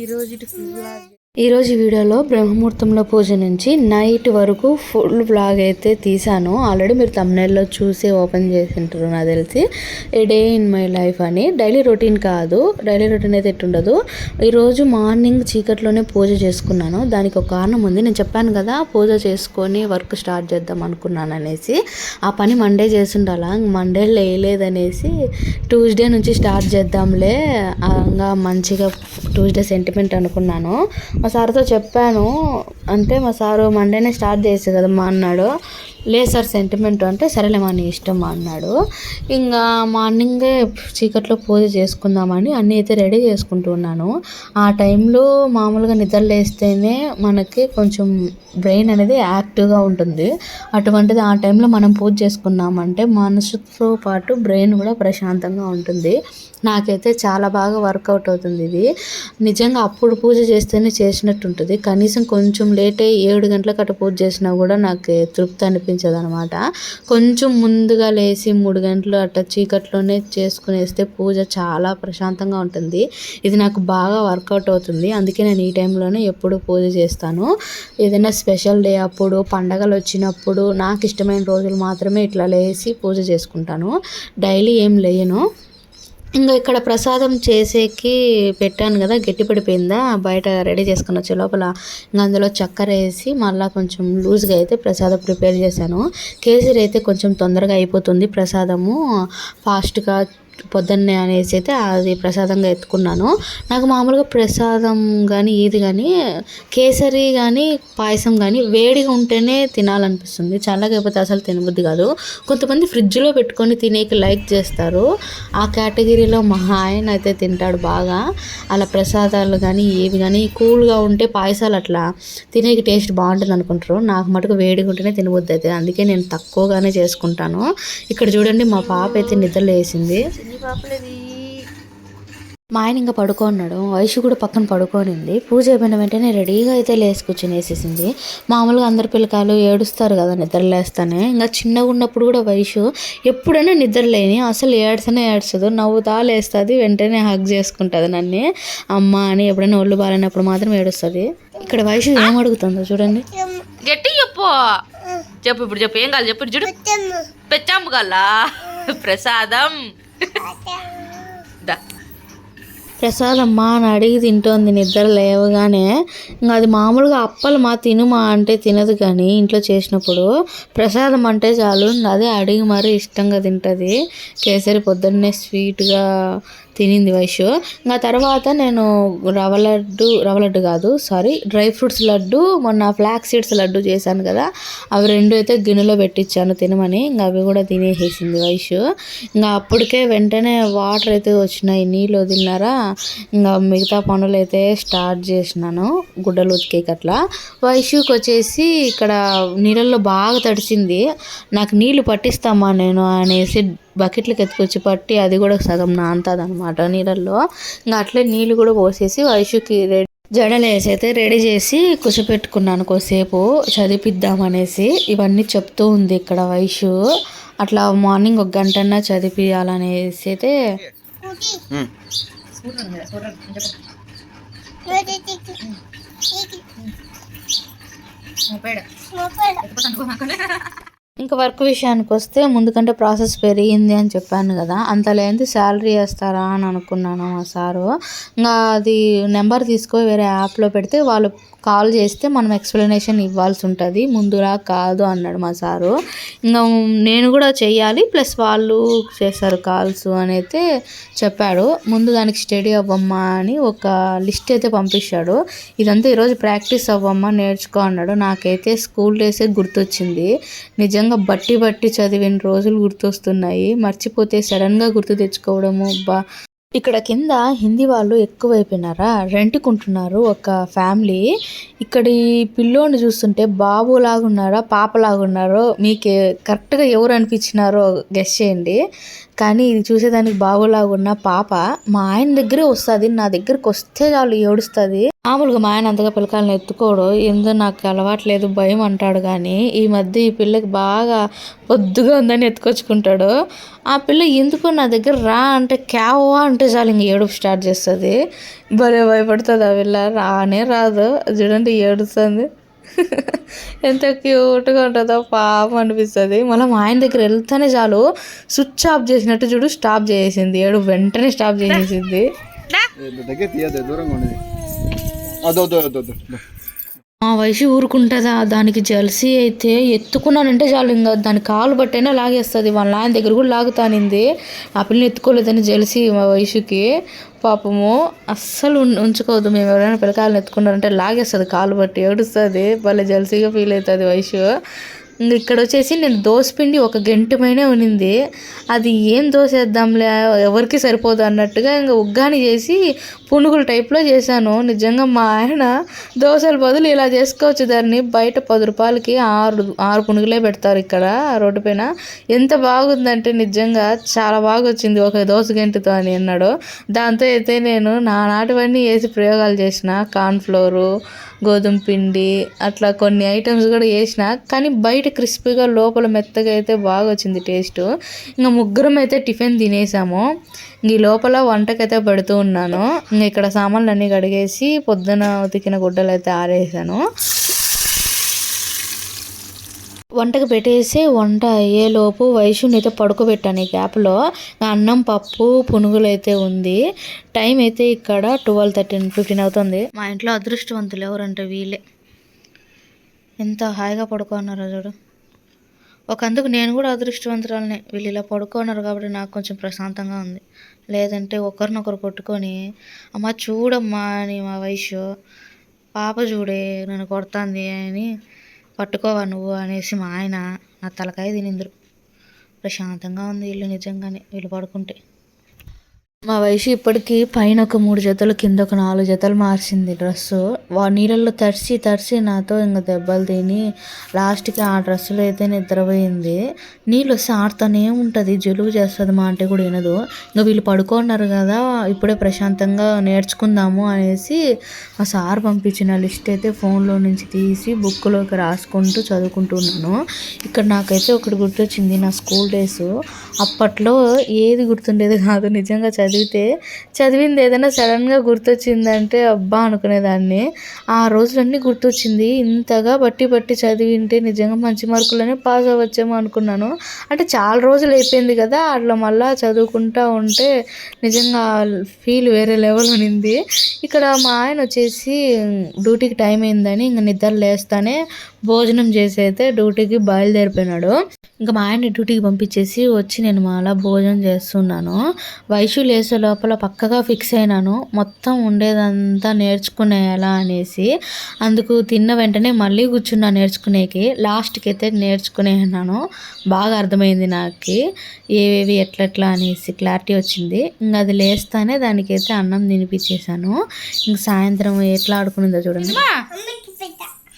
ఈ రోజు ఈరోజు వీడియోలో బ్రహ్మముహూర్తంలో పూజ నుంచి నైట్ వరకు ఫుల్ వ్లాగ్ అయితే తీసాను ఆల్రెడీ మీరు తమ్నెల్లో చూసి ఓపెన్ చేసి ఉంటారు నాకు తెలిసి. A day in my life అని. డైలీ రొటీన్ కాదు. డైలీ రొటీన్ అయితే ఎట్టుండదు. ఈరోజు మార్నింగ్ చీకట్లోనే పూజ చేసుకున్నాను. దానికి ఒక కారణం ఉంది. నేను చెప్పాను కదా పూజ చేసుకొని వర్క్ స్టార్ట్ చేద్దాం అనుకున్నాను అనేసి. ఆ పని మండే చేస్తుండాలా? మండే లేదనేసి ట్యూస్డే నుంచి స్టార్ట్ చేద్దాంలే. ఇంకా మంచిగా ట్యూస్డే సెంటిమెంట్ అనుకున్నాను. మా సార్తో చెప్పాను. అంటే మా సారు మండేనే స్టార్ట్ చేసి కదమ్మా అన్నాడు. లేదు సార్ సెంటిమెంట్ అంటే సరేలేమా నీ ఇష్టం అన్నాడు. ఇంకా మార్నింగే చీకట్లో పూజ చేసుకుందామని అన్నీ అయితే రెడీ చేసుకుంటున్నాను ఆ టైంలో మామూలుగా నిద్ర లేస్తేనే మనకి కొంచెం బ్రెయిన్ అనేది యాక్టివ్గా ఉంటుంది. అటువంటిది ఆ టైంలో మనం పూజ చేసుకున్నామంటే మనసుతో పాటు బ్రెయిన్ కూడా ప్రశాంతంగా ఉంటుంది. నాకైతే చాలా బాగా వర్కౌట్ అవుతుంది ఇది. నిజంగా అప్పుడు పూజ చేస్తేనే చేసినట్టు ఉంటుంది కనీసం కొంచెం లేట్ అయ్యి ఏడు గంటలకు అటు పూజ చేసినా కూడా నాకు తృప్తి అనిపించింది అనమాట కొంచెం ముందుగా లేచి మూడు గంటలు అట్లా చీకట్లోనే చేసుకునేస్తే పూజ చాలా ప్రశాంతంగా ఉంటుంది. ఇది నాకు బాగా వర్కౌట్ అవుతుంది. అందుకే నేను ఈ టైంలోనే ఎప్పుడు పూజ చేస్తాను. ఏదైనా స్పెషల్ డే అప్పుడు పండగలు వచ్చినప్పుడు నాకు ఇష్టమైన రోజులు మాత్రమే ఇట్లా లేచి పూజ చేసుకుంటాను. డైలీ ఏం లేయను. ఇంకా ఇక్కడ ప్రసాదం చేసేకి పెట్టాను కదా గట్టి పడిపోయిందా బయట రెడీ చేసుకుని వచ్చే లోపల ఇంకా అందులో చక్కెర వేసి మళ్ళీ కొంచెం లూజ్గా అయితే ప్రసాదం ప్రిపేర్ చేశాను. కేసరి అయితే కొంచెం తొందరగా అయిపోతుంది ప్రసాదము. ఫాస్ట్గా పొద్దున్నే అనేసి అయితే అది ప్రసాదంగా ఎత్తుకున్నాను. నాకు మామూలుగా ప్రసాదం కానీ ఇది కానీ కేసరి కానీ పాయసం కానీ వేడిగా ఉంటేనే తినాలనిపిస్తుంది. చల్లగా అసలు తినబుద్ధి కాదు. కొంతమంది ఫ్రిడ్జ్లో పెట్టుకొని తినేకి లైక్ చేస్తారు. ఆ కేటగిరీలో మా ఆయన అయితే తింటాడు బాగా. అలా ప్రసాదాలు కానీ ఏవి కానీ కూల్గా ఉంటే పాయసాలు అట్లా తినేకి టేస్ట్ బాగుంటుంది అనుకుంటారు. నాకు మటుకు వేడిగా ఉంటేనే తినబుద్ధి అయితే. అందుకే నేను తక్కువగానే చేసుకుంటాను. ఇక్కడ చూడండి మా పాప అయితే నిద్రలేసింది. చిన్ని పాపలేది మా ఆయన ఇంకా పడుకోన్నాడు వయసు కూడా పక్కన పడుకోనింది. పూజ అయిపోయిన వెంటనే రెడీగా అయితే లేసి కూర్చొని వేసేసింది. మామూలుగా అందరు పిల్లకాయలు ఏడుస్తారు కదా నిద్ర లేస్తానే. ఇంకా చిన్నగా ఉన్నప్పుడు కూడా వయసు ఎప్పుడైనా నిద్ర లేని అసలు ఏడ్చనే ఏడ్చదు. నవ్వుతా లేస్తుంది వెంటనే హగ్ చేసుకుంటుంది నన్ను. అమ్మ అని ఎప్పుడైనా ఒళ్ళు బాగాలేనప్పుడు మాత్రం ఏడుస్తుంది. ఇక్కడ వయసు ఏం అడుగుతుందో చూడండి. గట్టి చెప్పు. చెప్పు ఇప్పుడు చెప్పు. ఏం కాదు చెప్పు. చూడు. పెచ్చాము గల్లా ప్రసాదం. Okay. ప్రసాదమ్మా అని అడిగి తింటోంది నిద్ర లేవగానే. ఇంకా అది మామూలుగా అప్పలు మా తినుమా అంటే తినదు కానీ ఇంట్లో చేసినప్పుడు ప్రసాదం అంటే చాలు. అదే అడిగి మరీ ఇష్టంగా తింటుంది. కేసరి పొద్దున్నే స్వీట్గా తినింది వయసు ఇంకా తర్వాత నేను రవ్వ లడ్డు రవ్వ లడ్డు కాదు సారీ డ్రై ఫ్రూట్స్ లడ్డు మొన్న ఫ్లాక్ సీడ్స్ లడ్డు చేశాను కదా. అవి రెండు అయితే గిన్నెలో పెట్టించాను తినమని. ఇంకా అవి కూడా తినేసేసింది వయసు ఇంకా అప్పటికే వెంటనే వాటర్ అయితే వచ్చినాయి. నీళ్ళు వదిలినారా? ఇంకా మిగతా పనులు అయితే స్టార్ట్ చేసినాను గుడ్డలు ఉతికేకి అట్లా. వయసుకి వచ్చేసి ఇక్కడ నీళ్ళల్లో బాగా తడిచింది నాకు నీళ్ళు పట్టిస్తామా నేను అనేసి బకెట్లకు ఎత్తుకొచ్చి పట్టి అది కూడా సగం నానుతుంది అనమాట నీళ్ళల్లో. ఇంకా అట్లే నీళ్ళు కూడా పోసేసి వయసుకి రెడీ జడలు వేసి అయితే రెడీ చేసి కూర్చోపెట్టుకున్నాను కొద్దిసేపు. చదివిద్దామనేసి ఇవన్నీ చెప్తూ ఉంది ఇక్కడ వయసు అట్లా మార్నింగ్ ఒక గంటన్నా చదివియాలనేసి అయితే మొబైల్ మొబైల్ ఇంకా వర్క్ విషయానికి వస్తే ముందుకంటే ప్రాసెస్ పెరిగింది అని చెప్పాను కదా. అంత లేని శాలరీ వేస్తారా అని అనుకున్నాను మా సారు. ఇంకా అది నెంబర్ తీసుకొని వేరే యాప్లో పెడితే వాళ్ళు కాల్ చేస్తే మనం ఎక్స్ప్లెనేషన్ ఇవ్వాల్సి ఉంటుంది ముందులా కాదు అన్నాడు మా సారు. ఇంకా నేను కూడా చెయ్యాలి ప్లస్ వాళ్ళు చేస్తారు కాల్స్ అని అయితే చెప్పాడు. ముందు దానికి స్టడీ అవ్వమ్మా అని ఒక లిస్ట్ అయితే పంపించాడు ఇదంతా ఈరోజు ప్రాక్టీస్ అవ్వమ్మా నేర్చుకో అన్నాడు. నాకైతే స్కూల్ డేసే గుర్తొచ్చింది. నిజంగా బట్టి బట్టి చదివిన రోజులు గుర్తొస్తున్నాయి. మర్చిపోతే సడన్గా గుర్తు తెచ్చుకోవడము బా. ఇక్కడ కింద హిందీ వాళ్ళు ఎక్కువైపోయినారా? రెంట్కుంటున్నారు ఒక ఫ్యామిలీ. ఇక్కడ ఈ పిల్లోని చూస్తుంటే బాబు లాగున్నారా పాప లాగున్నారో మీకు కరెక్ట్గా ఎవరు అనిపించినారో గెస్ చేయండి. కానీ ఇది చూసేదానికి బాబులాగున్న పాప మా ఆయన దగ్గరే వస్తుంది నా దగ్గరకు వస్తే చాలు ఏడుస్తుంది. మామూలుగా మా ఆయన అంతగా పిల్లకాయలను ఎత్తుకోడు. ఎందుకు నాకు అలవాట్లేదు భయం అంటాడు కానీ ఈ మధ్య ఈ పిల్లకి బాగా పొద్దుగా ఉందని ఎత్తుకొచ్చుకుంటాడు. ఆ పిల్ల ఎందుకు నా దగ్గర రా అంటే క్యావా అంటే చాలు ఇంక ఏడుపు స్టార్ట్ చేస్తుంది. భలే భయపడుతుంది ఆ పిల్ల. రానే రాదు. చూడండి ఏడుస్తుంది. ఎంత క్యూట్గా ఉంటుందో పాపం అనిపిస్తుంది. మళ్ళీ మా ఆయన దగ్గర వెళ్తేనే చాలు స్విచ్ ఆఫ్ చేసినట్టు చూడు స్టాప్ చేసేసింది. ఏడు వెంటనే స్టాప్ చేసేసింది. దగ్గర దూరంగా ఉండేది మా వయసు ఊరుకుంటుందా? దానికి జలసి అయితే ఎత్తుకున్నానంటే చాలు ఇంకా దాని కాలు బట్టైనా లాగేస్తుంది. వాళ్ళ నాయన దగ్గర కూడా లాగుతానింది. ఆ పిల్లని ఎత్తుకోలేదని జలసి మా వయసుకి. పాపము అస్సలు ఉం- ఉంచుకోవద్దు. మేము ఎవరైనా పిల్లకాయలను ఎత్తుకున్నారంటే లాగేస్తుంది. కాలు బట్టి ఏడుస్తుంది. భలే జెర్సీగా ఫీల్ అవుతుంది వయసు. ఇక్కడ వచ్చేసి నేను దోసపిండి ఒక గంటమైనా ఉనింది. అది ఏం దోశ వేద్దాంలే? ఎవరికి సరిపోదు అన్నట్టుగా ఇంకా ఉగ్గాని చేసి పునుగుల టైప్లో చేశాను. నిజంగా మా ఆయన దోశల బదులు ఇలా చేసుకోవచ్చు దాన్ని. బయట పది రూపాయలకి ఆరు ఆరు పునుగులే పెడతారు ఇక్కడ రోడ్డు పైన. ఎంత బాగుందంటే నిజంగా చాలా బాగా వచ్చింది ఒక దోశ గంటతో అని అన్నాడు. దాంతో అయితే నేను నానాటివన్నీ వేసి ప్రయోగాలు చేసిన. కార్న్ఫ్లోరు గోధుమ పిండి అట్లా కొన్ని ఐటమ్స్ కూడా వేసిన. కానీ బయట క్రిస్పీగా లోపల మెత్తగా అయితే బాగా వచ్చింది టేస్ట్. ఇంకా ముగ్గురం అయితే టిఫిన్ తినేసాము. ఈ లోపల వంటకైతే పెడుతూ ఉన్నాను. ఇంకా ఇక్కడ సామాన్లు అన్నీ కడిగేసి పొద్దున ఉతికిన గుడ్డలు అయితే ఆరేసాను. వంటకు పెట్టేసి వంట అయ్యేలోపు వైశ్యుని అయితే పడుకోబెట్టాను ఈ గ్యాప్లో. అన్నం పప్పు పునుగులు అయితే ఉంది. టైం అయితే ఇక్కడ ట్వెల్వ్ థర్టీన్ ఫిఫ్టీన్ అవుతుంది. మా ఇంట్లో అదృష్టవంతులు ఎవరంటే వీళ్ళే. ఎంత హాయిగా పడుకున్నారో చూడు. ఒక అందుకు నేను కూడా అదృష్టవంతురాలనే. వీళ్ళు ఇలా పడుకున్నారు కాబట్టి నాకు కొంచెం ప్రశాంతంగా ఉంది. లేదంటే ఒకరినొకరు కొట్టుకొని అమ్మ చూడమ్మా అని మా వయసు పాప చూడే నన్ను కొడుతుంది అని పట్టుకోవా నువ్వు? అనేసి మా ఆయన నా తలకాయ తినిందరు ప్రశాంతంగా ఉంది వీళ్ళు నిజంగానే వీళ్ళు పడుకుంటే. మా వయసు ఇప్పటికీ పైన ఒక మూడు జతలు కింద ఒక నాలుగు జతలు మార్చింది డ్రెస్సు వా నీళ్ళల్లో తడిసి తడిసి నాతో ఇంకా దెబ్బలు తిని లాస్ట్కి ఆ డ్రెస్సులో అయితే నిద్రపోయింది. నీళ్ళు వస్తే ఆడుతూనే ఉంటుంది జలుబు చేస్తుంది మా అంటే కూడా వినదు. ఇంకా వీళ్ళు పడుకున్నారు కదా ఇప్పుడే ప్రశాంతంగా నేర్చుకుందాము అనేసి మా సార్ పంపించిన లిస్ట్ అయితే ఫోన్లో నుంచి తీసి బుక్లోకి రాసుకుంటూ చదువుకుంటున్నాను. ఇక్కడ నాకైతే ఒకటి గుర్తొచ్చింది నా స్కూల్ డేస్. అప్పట్లో ఏది గుర్తుండేది కాదు నిజంగా చదివి చదివితే చదివింది ఏదైనా సడన్గా గుర్తొచ్చిందంటే అబ్బా అనుకునేదాన్ని. ఆ రోజులన్నీ గుర్తొచ్చింది. ఇంతగా బట్టి బట్టి చదివింటే నిజంగా మంచి మార్కులనే పాస్ అవ్వచ్చేమో అనుకున్నాను. అంటే చాలా రోజులు అయిపోయింది కదా అట్లా మళ్ళా చదువుకుంటా ఉంటే నిజంగా ఫీల్ వేరే లెవెల్ ఉన్నింది. ఇక్కడ మా ఆయన వచ్చేసి డ్యూటీకి టైం అయిందని ఇంక నిద్ర లేస్తానే భోజనం చేసి అయితే డ్యూటీకి బయలుదేరిపోయినాడు. ఇంకా మా ఆయన డ్యూటీకి పంపించేసి వచ్చి నేను మళ్ళీ భోజనం చేస్తున్నాను. వయసు లేదు లోపల పక్కగా ఫిక్స్ అయినాను. మొత్తం ఉండేదంతా నేర్చుకునేలా అనేసి అందుకు తిన్న వెంటనే మళ్ళీ కూర్చున్నా నేర్చుకునేకి. లాస్ట్కి అయితే నేర్చుకునేనాను బాగా అర్థమైంది నాకు. ఏవేవి ఎట్లెట్లా అనేసి క్లారిటీ వచ్చింది. ఇంకా అది లేస్తానే దానికైతే అన్నం తినిపించేశాను ఇంక సాయంత్రం ఎట్లా ఆడుకునిందో చూడండి.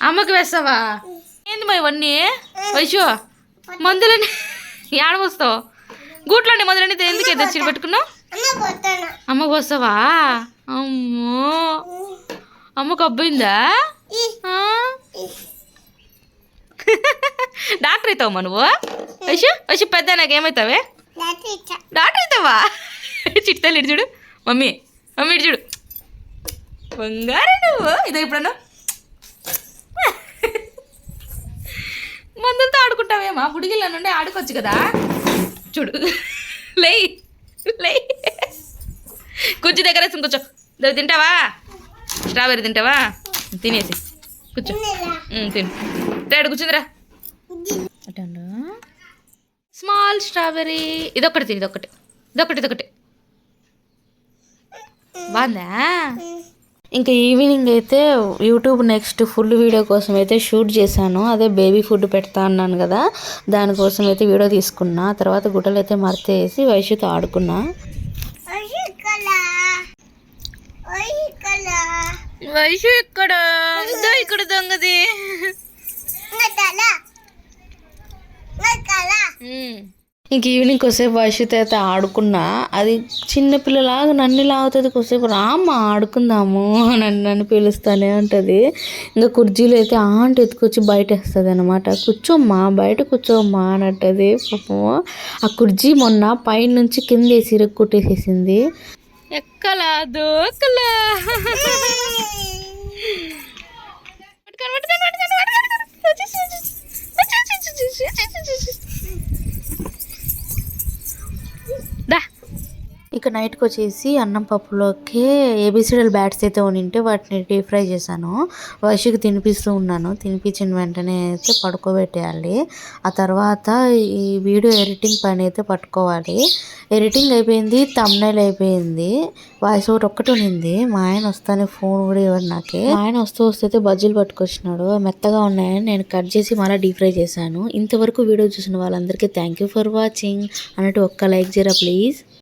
అమ్మకి వేస్తావా? ఏంది మా ఇవన్నీ? వైషు మందులని ఏడ పోస్తావు? గూట్లోనే మందులని ఎందుకు తెచ్చి పెట్టుకున్నావు? అమ్మకు వస్తావా అమ్మో అమ్మకు అబ్బయిందా ఆ? డాక్టర్ అవుతావమ్మా నువ్వు? వైషు వైషు పెద్ద నాకు ఏమవుతావే? డాక్టర్ అవుతావా? చిట్టలు ఇటు చూడు. మమ్మీ మమ్మీ ఇటు చూడు. బంగారు నువ్వు. ఇదో ఇప్పుడన్నా. మందులతో ఆడుకుంటావేమా? బుడిగిళ్ళ నుండి ఆడుకోవచ్చు కదా? చూడు. దగ్గర వేసుకుని కూర్చో. ఇదో తింటావా? స్ట్రాబెర్రీ తింటావా? తినేసి. కూర్చో. తిను. రేడు కూర్చుందిరా. అటండు స్మాల్ స్ట్రాబెర్రీ. ఇదొకటి తిని ఇదొకటి ఇదొకటి ఇదొకటి బాగుందా? ఇంకా ఈవినింగ్ అయితే యూట్యూబ్ నెక్స్ట్ ఫుల్ వీడియో కోసం అయితే షూట్ చేశాను. అదే బేబీ ఫుడ్ పెడతా అన్నాను కదా. దానికోసం అయితే వీడియో తీసుకున్నా. తర్వాత గుడ్డలు అయితే మర్తేసి వైశ్యుతో ఆడుకున్నా. వైషు ఇక్కడ. ఇదో ఇక్కడ దొంగది. ఇంక ఈవినింగ్ కొద్దిసేపు వర్షిత అయితే ఆడుకున్నా. అది చిన్నపిల్లలాగా నన్ను లాగుతుంది కొద్దిసేపు రామ్మ ఆడుకుందాము నన్ను నన్ను పిలుస్తానే ఉంటుంది. ఇంకా కుర్చీలు అయితే ఆంటీ ఎత్తుకొచ్చి బయట వేస్తుంది అనమాట కూర్చోమ్మా బయట కూర్చోమ్మా అని అంటది పాపం. ఆ కుర్చీ మొన్న పైన నుంచి కింద వేసి ఇరగ కొట్టేసేసింది. ఎక్కలా దూకలా? ఇక నైట్కి వచ్చేసి అన్నం పప్పులోకి ఏబిసిడల్ బ్యాట్స్ అయితే ఉనింటే వాటిని డీప్ ఫ్రై చేశాను. వైశ్యకి తినిపిస్తూ ఉన్నాను. తినిపించిన వెంటనే అయితే పడుకోబెట్టేయాలి. ఆ తర్వాత ఈ వీడియో ఎడిటింగ్ పని అయితే పట్టుకోవాలి. ఎడిటింగ్ అయిపోయింది తమ్నైల్ అయిపోయింది. వాయిస్ ఒకటి ఒక్కటి ఉన్నింది మా ఆయన వస్తానే ఫోన్ కూడా ఇవ్వడు నాకే. మా ఆయన వస్తూ వస్తే బజ్జీలు పట్టుకొచ్చినాడు. మెత్తగా ఉన్నాయని నేను కట్ చేసి మళ్ళీ డీప్ ఫ్రై చేశాను. ఇంతవరకు వీడియో చూసిన వాళ్ళందరికీ థ్యాంక్ యూ ఫర్ వాచింగ్. అన్నట్టు ఒక్క లైక్ చేయరా ప్లీజ్.